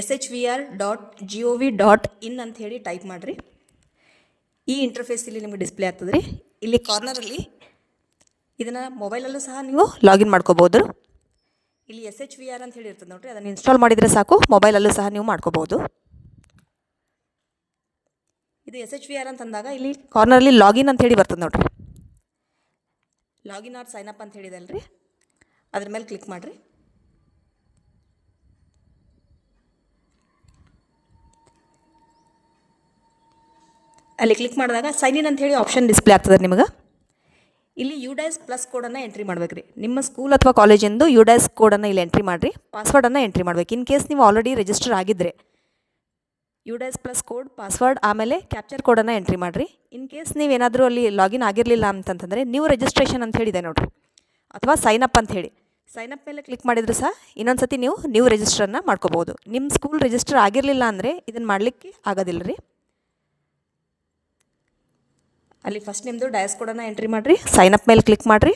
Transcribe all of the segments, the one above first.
S H V R dot G O V dot in ಅಂತ ಹೇಳಿ type ಮಾಡಿರಿ. ಈ ಇಂಟರ್ಫೇಸ್ ಇಲ್ಲಿ ನಿಮಗೆ ಡಿಸ್ಪ್ಲೇ ಆಗ್ತದೆ ರೀ ಇಲ್ಲಿ ಕಾರ್ನರಲ್ಲಿ ಇದನ್ನು ಮೊಬೈಲಲ್ಲೂ ಸಹ ನೀವು ಲಾಗಿನ್ ಮಾಡ್ಕೋಬೋದು. ಇಲ್ಲಿ ಎಸ್ ಎಚ್ ವಿ ಆರ್ ಅಂತ ಹೇಳಿ ಇರ್ತದೆ ನೋಡಿರಿ, ಅದನ್ನು ಇನ್ಸ್ಟಾಲ್ ಮಾಡಿದರೆ ಸಾಕು ಮೊಬೈಲಲ್ಲೂ ಸಹ ನೀವು ಮಾಡ್ಕೋಬೋದು. ಇದು ಎಸ್ ಎಚ್ ವಿ ಆರ್ ಅಂತಂದಾಗ ಇಲ್ಲಿ ಕಾರ್ನರಲ್ಲಿ ಲಾಗಿನ್ ಅಂತ ಹೇಳಿ ಬರ್ತದೆ ನೋಡಿರಿ. ಲಾಗಿನ್ ಆರ್ ಸೈನ್ ಅಪ್ ಅಂತ ಹೇಳಿದೆ ಅಲ್ರಿ. ಅದ್ರ ಮೇಲೆ ಕ್ಲಿಕ್ ಮಾಡಿರಿ. ಅಲ್ಲಿ ಕ್ಲಿಕ್ ಮಾಡಿದಾಗ ಸೈನ್ ಇನ್ ಅಂತ ಹೇಳಿ ಆಪ್ಷನ್ ಡಿಸ್ಪ್ಲೇ ಆಗ್ತದೆ ನಿಮಗೆ. ಇಲ್ಲಿ ಯು ಡೈಸ್ ಪ್ಲಸ್ ಕೋಡನ್ನು ಎಂಟ್ರಿ ಮಾಡ್ಬೇಕು ನಿಮ್ಮ ಸ್ಕೂಲ್ ಅಥವಾ ಕಾಲೇಜಿಂದು ಯು ಡ್ಯಾಸ್ ಕೋಡನ್ನು ಇಲ್ಲಿ ಎಂಟ್ರಿ ಮಾಡಿರಿ ಪಾಸ್ವರ್ಡನ್ನು ಎಂಟ್ರಿ ಮಾಡಬೇಕು. ಇನ್ ಕೇಸ್ ನೀವು ಆಲ್ರೆಡಿ ರಿಜಿಸ್ಟರ್ ಆಗಿದ್ದರೆ ಯು ಡ್ಯಾಸ್ ಪ್ಲಸ್ ಕೋಡ್ ಪಾಸ್ವರ್ಡ್ ಆಮೇಲೆ ಕ್ಯಾಪ್ಚರ್ ಕೋಡನ್ನು ಎಂಟ್ರಿ ಮಾಡಿರಿ. ಇನ್ ಕೇಸ್ ನೀವೇನಾದರೂ ಅಲ್ಲಿ ಲಾಗಿನ್ ಆಗಿರಲಿಲ್ಲ ಅಂತಂತಂದರೆ ನ್ಯೂ ರಿಜಿಸ್ಟ್ರೇಷನ್ ಅಂತ ಹೇಳಿದೆ ನೋಡಿರಿ. ಅಥವಾ ಸೈನ್ ಅಪ್ ಅಂತ ಹೇಳಿ. ಸೈನ್ ಅಪ್ ಮೇಲೆ ಕ್ಲಿಕ್ ಮಾಡಿದ್ರು ಸಹ ಇನ್ನೊಂದು ಸತಿ ನೀವು ನ್ಯೂ ರಿಜಿಸ್ಟರನ್ನು ಮಾಡ್ಕೋಬೋದು ನಿಮ್ಮ ಸ್ಕೂಲ್ ರಿಜಿಸ್ಟರ್ ಆಗಿರಲಿಲ್ಲ ಅಂದರೆ ಇದನ್ನು ಮಾಡಲಿಕ್ಕೆ ಆಗೋದಿಲ್ಲ ರೀ ಅಲ್ಲಿ ಫಸ್ಟ್ ನಿಮ್ಮದು ಡಯಸ್ ಕೋಡನ್ನು ಎಂಟ್ರಿ ಮಾಡಿರಿ. ಸೈನ್ ಅಪ್ ಮೇಲೆ ಕ್ಲಿಕ್ ಮಾಡಿರಿ.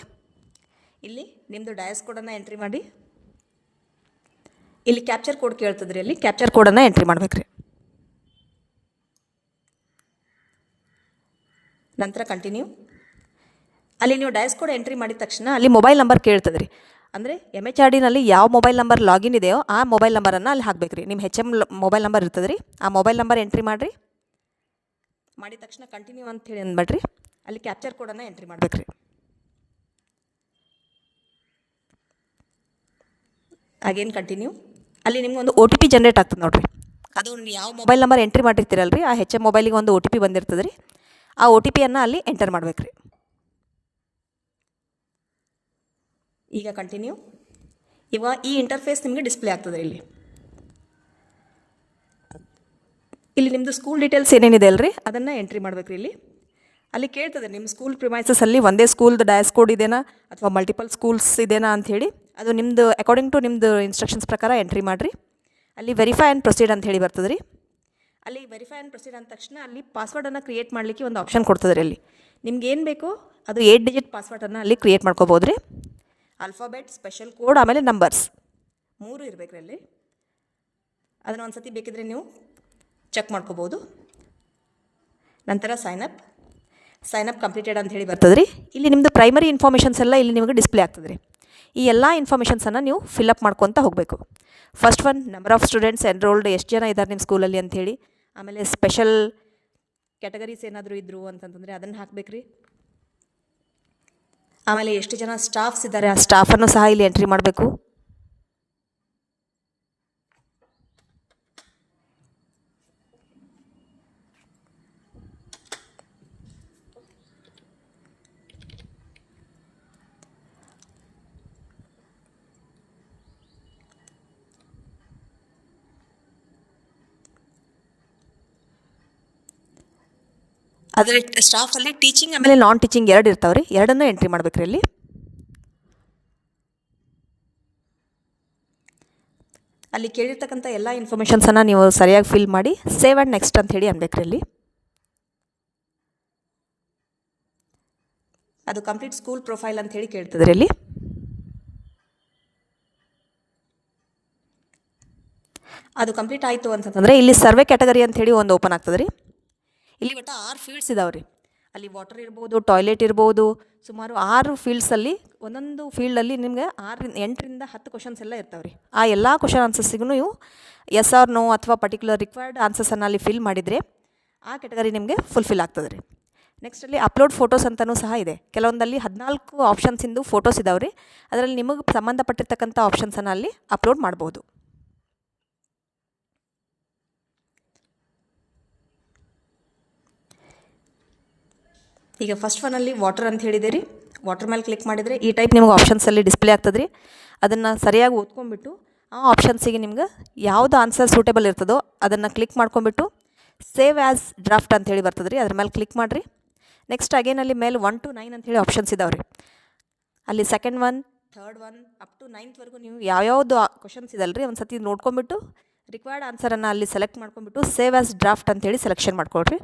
ಇಲ್ಲಿ ನಿಮ್ಮದು ಡಯಸ್ ಕೋಡನ್ನು ಎಂಟ್ರಿ ಮಾಡಿ. ಇಲ್ಲಿ ಕ್ಯಾಪ್ಚರ್ ಕೋಡ್ ಕೇಳ್ತದ್ರಿ ಅಲ್ಲಿ. ಕ್ಯಾಪ್ಚರ್ ಕೋಡನ್ನು ಎಂಟ್ರಿ ಮಾಡ್ಬೇಕ್ರಿ. ನಂತರ ಕಂಟಿನ್ಯೂ ಅಲ್ಲಿ ನೀವು ಡಯಸ್ ಕೋಡ್ ಎಂಟ್ರಿ ಮಾಡಿದ ತಕ್ಷಣ ಅಲ್ಲಿ ಮೊಬೈಲ್ ನಂಬರ್ ಕೇಳ್ತದ್ರಿ. ಅಂದರೆ ಎಂ ಎಚ್ ಆರ್ ಡಿನಲ್ಲಿ ಯಾವ ಮೊಬೈಲ್ ನಂಬರ್ ಲಾಗಿನ್ ಇದೆಯೋ ಆ ಮೊಬೈಲ್ ನಂಬರನ್ನು ಅಲ್ಲಿ ಹಾಕಬೇಕ್ರಿ. ನಿಮ್ಮ ಹೆಚ್ ಎಂ ಮೊಬೈಲ್ ನಂಬರ್ ಇರ್ತದೆ ಆ ಮೊಬೈಲ್ ನಂಬರ್ ಎಂಟ್ರಿ ಮಾಡಿರಿ. ಮಾಡಿದ ತಕ್ಷಣ ಕಂಟಿನ್ಯೂ ಅಂತ ಹೇಳಿ ಅಂದ್ಬಿಡ್ರಿ. ಅಲ್ಲಿ ಕ್ಯಾಪ್ಚರ್ ಕೋಡನ್ನು ಎಂಟ್ರಿ ಮಾಡ್ಬೇಕು ರೀ ಅಗೇನ್ ಕಂಟಿನ್ಯೂ ಅಲ್ಲಿ ನಿಮ್ಗೆ ಒಂದು ಒ ಟಿ ಪಿ ಜನ್ರೇಟ್ ಆಗ್ತದೆ ನೋಡಿರಿ. ಅದು ಯಾವ ಮೊಬೈಲ್ ನಂಬರ್ ಎಂಟ್ರಿ ಮಾಡಿರ್ತೀರಲ್ಲ ರೀ ಆ ಹೆಚ್ ಎಂ ಮೊಬೈಲಿಗೆ ಒಂದು ಒ ಟಿ ಪಿ ಬಂದಿರ್ತದೆ ರೀ ಆ ಒ ಟಿ ಪಿಯನ್ನು ಅಲ್ಲಿ ಎಂಟರ್ ಮಾಡ್ಬೇಕು ರೀ ಈಗ ಕಂಟಿನ್ಯೂ ಇವಾಗ ಈ ಇಂಟರ್ಫೇಸ್ ನಿಮಗೆ ಡಿಸ್ಪ್ಲೇ ಆಗ್ತದೆ ಇಲ್ಲಿ. ಇಲ್ಲಿ ನಿಮ್ಮದು ಸ್ಕೂಲ್ ಡೀಟೇಲ್ಸ್ ಏನೇನಿದೆ ಅಲ್ರಿ? ಅದನ್ನು ಎಂಟ್ರಿ ಮಾಡ್ಬೇಕು ಇಲ್ಲಿ. ಅಲ್ಲಿ ಕೇಳ್ತದೆ ನಿಮ್ಮ ಸ್ಕೂಲ್ ಪ್ರಿಮೈಸಸಲ್ಲಿ ಒಂದೇ ಸ್ಕೂಲ್ದು ಡಯಸ್ ಕೋಡ್ ಇದೆಯಾ ಅಥವಾ ಮಲ್ಟಿಪಲ್ ಸ್ಕೂಲ್ಸ್ ಇದೆನಾ ಅಂಥೇಳಿ ಅದು ನಿಮ್ಮದು ಅಕಾರ್ಡಿಂಗ್ ಟು ನಿಮ್ಮದು ಇನ್ಸ್ಟ್ರಕ್ಷನ್ಸ್ ಪ್ರಕಾರ ಎಂಟ್ರಿ ಮಾಡಿರಿ. ಅಲ್ಲಿ ವೆರಿಫೈ ಆ್ಯಂಡ್ ಪ್ರೊಸೀಡ್ ಅಂತ ಹೇಳಿ ಬರ್ತದೆ ರೀ ಅಲ್ಲಿ ವೆರಿಫೈ ಆ್ಯಂಡ್ ಪ್ರೊಸೀಡ್ ಅಂದ ತಕ್ಷಣ ಅಲ್ಲಿ ಪಾಸ್ವರ್ಡನ್ನು ಕ್ರಿಯೇಟ್ ಮಾಡಲಿಕ್ಕೆ ಒಂದು ಆಪ್ಷನ್ ಕೊಡ್ತದೆ ರೀ ಅಲ್ಲಿ. ನಿಮ್ಗೆ ಏನು ಬೇಕು? ಅದು ಏಟ್ ಡಿಜಿಟ್ ಪಾಸ್ವರ್ಡನ್ನು ಅಲ್ಲಿ ಕ್ರಿಯೇಟ್ ಮಾಡ್ಕೋಬೋದು ರೀ ಆಲ್ಫಾಬೆಟ್ ಸ್ಪೆಷಲ್ ಕೋಡ್ ಆಮೇಲೆ ನಂಬರ್ಸ್ ಮೂರು ಇರಬೇಕು ಅಲ್ಲಿ. ಅದನ್ನು ಒಂದು ಸತಿ ಬೇಕಿದ್ರೆ ನೀವು ಚೆಕ್ ಮಾಡ್ಕೋಬೋದು. ನಂತರ sign up sign up completed ಅಂತ ಹೇಳಿ ಬರ್ತದೆ ರೀ ಇಲ್ಲಿ ನಿಮ್ಮದು ಪ್ರೈಮರಿ ಇನ್ಫಾರ್ಮೇಷನ್ಸ್ ಎಲ್ಲ ಇಲ್ಲಿ ನಿಮಗೆ ಡಿಸ್ಪ್ಲೇ ಆಗ್ತದೆ ರೀ ಈ ಎಲ್ಲ ಇನ್ಫಾರ್ಮೇಷನ್ಸನ್ನು ನೀವು ಫಿಲಪ್ ಮಾಡ್ಕೊತ ಹೋಗಬೇಕು. First one number of students enrolled ಎಷ್ಟು ಜನ ಇದ್ದಾರೆ ನಿಮ್ಮ ಸ್ಕೂಲಲ್ಲಿ ಅಂಥೇಳಿ ಆಮೇಲೆ ಸ್ಪೆಷಲ್ ಕ್ಯಾಟಗರೀಸ್ ಏನಾದರೂ ಇದ್ದರು ಅಂತಂತಂದರೆ ಅದನ್ನು ಹಾಕ್ಬೇಕು ರೀ ಆಮೇಲೆ ಎಷ್ಟು ಜನ ಸ್ಟಾಫ್ಸ್ ಇದ್ದಾರೆ ಆ ಸ್ಟಾಫನ್ನು ಸಹ ಇಲ್ಲಿ ಎಂಟ್ರಿ ಮಾಡಬೇಕು. ಅದರ ಸ್ಟಾಫಲ್ಲಿ ಟೀಚಿಂಗ್ ಆಮೇಲೆ ನಾನ್ ಟೀಚಿಂಗ್ ಎರಡು ಇರ್ತಾವೆ ರೀ. ಎರಡನ್ನೂ ಎಂಟ್ರಿ ಮಾಡ್ಬೇಕ್ರಿ ಅಲ್ಲಿ. ಅಲ್ಲಿ ಕೇಳಿರ್ತಕ್ಕಂಥ ಎಲ್ಲ ಇನ್ಫಾರ್ಮೇಷನ್ಸನ್ನು ನೀವು ಸರಿಯಾಗಿ ಫಿಲ್ ಮಾಡಿ ಸೇವ್ ಆ್ಯಂಡ್ ನೆಕ್ಸ್ಟ್ ಅಂತ ಹೇಳಿ ಅನ್ಬೇಕ್ರಿ ಅಲ್ಲಿ. ಅದು ಕಂಪ್ಲೀಟ್ ಸ್ಕೂಲ್ ಪ್ರೊಫೈಲ್ ಅಂತ ಹೇಳಿ ಕೇಳ್ತದ್ರಿ ಅಲ್ಲಿ. ಅದು ಕಂಪ್ಲೀಟ್ ಆಯಿತು ಅಂತಂತಂದರೆ ಇಲ್ಲಿ ಸರ್ವೆ ಕ್ಯಾಟಗರಿ ಅಂತ ಹೇಳಿ ಒಂದು ಓಪನ್ ಆಗ್ತದೆ ರೀ. ಇಲ್ಲಿ ಒಟ್ಟು ಆರು ಫೀಲ್ಡ್ಸ್ ಇದಾವೆ ರೀ. ಅಲ್ಲಿ ವಾಟರ್ ಇರ್ಬೋದು ಟಾಯ್ಲೆಟ್ ಇರ್ಬೋದು, ಸುಮಾರು ಆರು ಫೀಲ್ಡ್ಸಲ್ಲಿ ಒಂದೊಂದು ಫೀಲ್ಡಲ್ಲಿ ನಿಮಗೆ ಆರು ಎಂಟರಿಂದ ಹತ್ತು ಕ್ವಶನ್ಸ್ ಎಲ್ಲ ಇರ್ತಾವೆ ರೀ. ಆ ಎಲ್ಲ ಕ್ವಶನ್ ಆನ್ಸರ್ಸಿಗೂ ನೀವು ಎಸ್ ಆರ್ ನೋ ಅಥವಾ ಪರ್ಟಿಕ್ಯುಲರ್ ರಿಕ್ವೈರ್ಡ್ ಆನ್ಸರ್ಸನ್ನು ಅಲ್ಲಿ ಫಿಲ್ ಮಾಡಿದರೆ ಆ ಕ್ಯಾಟಗರಿ ನಿಮಗೆ ಫುಲ್ಫಿಲ್ ಆಗ್ತದೆ ರೀ. ನೆಕ್ಸ್ಟ್ ಅಲ್ಲಿ ಅಪ್ಲೋಡ್ ಫೋಟೋಸ್ ಅಂತಲೂ ಸಹ ಇದೆ. ಕೆಲವೊಂದಲ್ಲಿ ಹದಿನಾಲ್ಕು ಆಪ್ಷನ್ಸಿಂದು ಫೋಟೋಸ್ ಇದಾವೆ ರೀ. ಅದರಲ್ಲಿ ನಿಮಗೆ ಸಂಬಂಧಪಟ್ಟಿರ್ತಕ್ಕಂಥ ಆಪ್ಷನ್ಸನ್ನು ಅಲ್ಲಿ ಅಪ್ಲೋಡ್ ಮಾಡ್ಬೋದು. ಈಗ ಫಸ್ಟ್ ಒನಲ್ಲಿ ವಾಟರ್ ಅಂತ ಹೇಳಿದೆ ರೀ. ವಾಟರ್ ಮೇಲೆ ಕ್ಲಿಕ್ ಮಾಡಿದರೆ ಈ ಟೈಪ್ ನಿಮ್ಗೆ ಆಪ್ಷನ್ಸಲ್ಲಿ ಡಿಸ್ಪ್ಲೇ ಆಗ್ತದೆ ರೀ ಅದನ್ನು ಸರಿಯಾಗಿ ಓದ್ಕೊಂಡ್ಬಿಟ್ಟು ಆ ಆಪ್ಷನ್ಸಿಗೆ ನಿಮ್ಗೆ ಯಾವುದು ಆನ್ಸರ್ ಸೂಟೇಬಲ್ ಇರ್ತದೋ ಅದನ್ನು ಕ್ಲಿಕ್ ಮಾಡ್ಕೊಂಬಿಟ್ಟು ಸೇವ್ ಆ್ಯಸ್ ಡ್ರಾಫ್ಟ್ ಅಂತ ಹೇಳಿ ಬರ್ತದೆ ರೀ ಅದ್ರ ಮೇಲೆ ಕ್ಲಿಕ್ ಮಾಡಿರಿ. ನೆಕ್ಸ್ಟ್ ಅಗೇನ್ ಅಲ್ಲಿ ಮೇಲೆ ಒನ್ ಟು ನೈನ್ ಅಂತೇಳಿ ಆಪ್ಷನ್ಸ್ ಇದಾವೆ ರೀ ಅಲ್ಲಿ second one third one up to ನೈನ್ತ್ವರೆಗೂ ನೀವು ಯಾವ್ಯಾವುದು ಕ್ವಶನ್ಸ್ ಇದಲ್ಲ ರೀ ಒಂದು ಸತಿ ನೋಡ್ಕೊಂಬಿಟ್ಟು ರಿಕ್ವೈರ್ಡ್ ಆನ್ಸರನ್ನು ಅಲ್ಲಿ ಸೆಲೆಕ್ಟ್ ಮಾಡ್ಕೊಂಬಿಟ್ಟು ಸೇವ್ ಆ್ಯಸ್ ಡ್ರಾಫ್ಟ್ ಅಂತೇಳಿ ಸೆಲೆಕ್ಷನ್ ಮಾಡ್ಕೊಳ್ರಿ.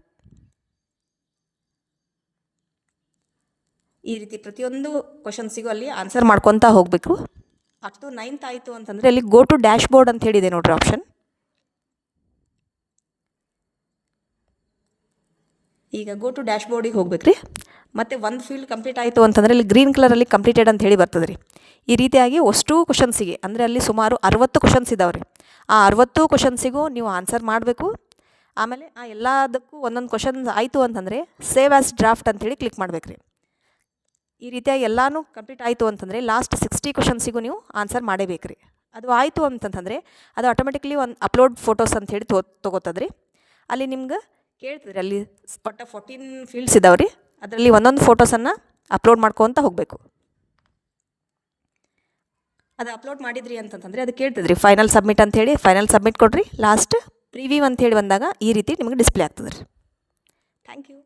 ಈ ರೀತಿ ಪ್ರತಿಯೊಂದು ಕ್ವಶನ್ಸಿಗೂ ಅಲ್ಲಿ ಆನ್ಸರ್ ಮಾಡ್ಕೊತಾ ಹೋಗಬೇಕು. ಅಷ್ಟು ನೈನ್ತ್ ಆಯಿತು ಅಂತಂದರೆ ಅಲ್ಲಿ ಗೋ ಟು ಡ್ಯಾಶ್ ಬೋರ್ಡ್ ಅಂತ ಹೇಳಿದೆ ನೋಡ್ರಿ ಆಪ್ಷನ್ ಈಗ ಗೋ ಟು ಡ್ಯಾಶ್ ಬೋರ್ಡಿಗೆ ಹೋಗ್ಬೇಕ್ರಿ. ಮತ್ತು ಒಂದು ಫೀಲ್ ಕಂಪ್ಲೀಟ್ ಆಯಿತು ಅಂತಂದರೆ ಅಲ್ಲಿ ಗ್ರೀನ್ ಕಲರಲ್ಲಿ ಕಂಪ್ಲೀಟೆಡ್ ಅಂತ ಹೇಳಿ ಬರ್ತದೆ ರೀ ಈ ರೀತಿಯಾಗಿ ಅಷ್ಟು ಕ್ವಶನ್ಸಿಗೆ ಅಂದರೆ ಅಲ್ಲಿ ಸುಮಾರು ಅರವತ್ತು ಕ್ವಶನ್ಸ್ ಇದಾವೆ ರೀ ಆ ಅರವತ್ತು ಕ್ವಶನ್ಸಿಗೂ ನೀವು ಆನ್ಸರ್ ಮಾಡಬೇಕು. ಆಮೇಲೆ ಆ ಎಲ್ಲದಕ್ಕೂ ಒಂದೊಂದು ಕ್ವಶನ್ಸ್ ಆಯಿತು ಅಂತಂದರೆ ಸೇವ್ ಆ್ಯಸ್ ಡ್ರಾಫ್ಟ್ ಅಂಥೇಳಿ ಕ್ಲಿಕ್ ಮಾಡಬೇಕು ಈ ರೀತಿಯ ಎಲ್ಲಾನು ಕಂಪ್ಲೀಟ್ ಆಯಿತು ಅಂತಂದರೆ ಲಾಸ್ಟ್ ಸಿಕ್ಸ್ಟಿ ಕ್ವಶನ್ಸಿಗೂ ನೀವು ಆನ್ಸರ್ ಮಾಡೇಬೇಕು ರೀ ಅದು ಆಯಿತು ಅಂತಂತಂದರೆ ಅದು ಆಟೋಮೆಟಿಕ್ಲಿ ಒಂದು ಅಪ್ಲೋಡ್ ಫೋಟೋಸ್ ಅಂತ ಹೇಳಿ ತೋ ತೊಗೋತದ್ರಿ. ಅಲ್ಲಿ ನಿಮ್ಗೆ ಕೇಳ್ತದ್ರಿ, ಅಲ್ಲಿ ಒಟ್ಟು ಫೋರ್ಟೀನ್ ಫೀಲ್ಡ್ಸ್ ಇದಾವೆ ರೀ ಅದರಲ್ಲಿ ಒಂದೊಂದು ಫೋಟೋಸನ್ನು ಅಪ್ಲೋಡ್ ಮಾಡ್ಕೊತ ಹೋಗಬೇಕು. ಅದು ಅಪ್ಲೋಡ್ ಮಾಡಿದ್ರಿ ಅಂತಂತಂದರೆ ಅದು ಕೇಳ್ತದ್ರಿ ಫೈನಲ್ ಸಬ್ಮಿಟ್ ಅಂಥೇಳಿ ಫೈನಲ್ ಸಬ್ಮಿಟ್ ಕೊಡ್ರಿ. ಲಾಸ್ಟ್ ಪ್ರಿವ್ಯೂ ಅಂತ ಹೇಳಿ ಬಂದಾಗ ಈ ರೀತಿ ನಿಮಗೆ ಡಿಸ್ಪ್ಲೇ ಆಗ್ತದೆ ರೀ ಥ್ಯಾಂಕ್ ಯು